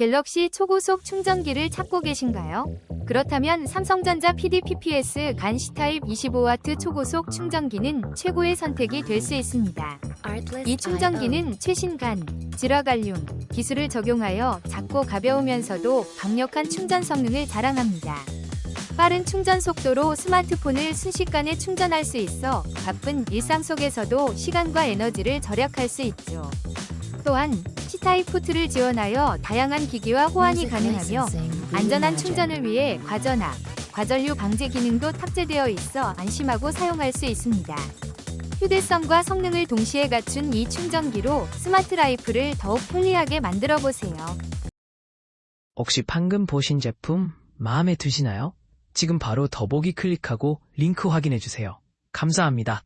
갤럭시 초고속 충전기를 찾고 계신가요? 그렇다면 삼성전자 PDPPS 간 C타입 25W 초고속 충전기는 최고의 선택이 될 수 있습니다. 이 충전기는 최신 간, 질화갈륨 기술을 적용하여 작고 가벼우면서도 강력한 충전 성능을 자랑합니다. 빠른 충전 속도로 스마트폰을 순식간에 충전할 수 있어 바쁜 일상 속에서도 시간과 에너지를 절약할 수 있죠. 또한 C타입 포트를 지원하여 다양한 기기와 호환이 가능하며 안전한 충전을 위해 과전압, 과전류 방제 기능도 탑재되어 있어 안심하고 사용할 수 있습니다. 휴대성과 성능을 동시에 갖춘 이 충전기로 스마트 라이프를 더욱 편리하게 만들어 보세요. 혹시 방금 보신 제품 마음에 드시나요? 지금 바로 더보기 클릭하고 링크 확인해 주세요. 감사합니다.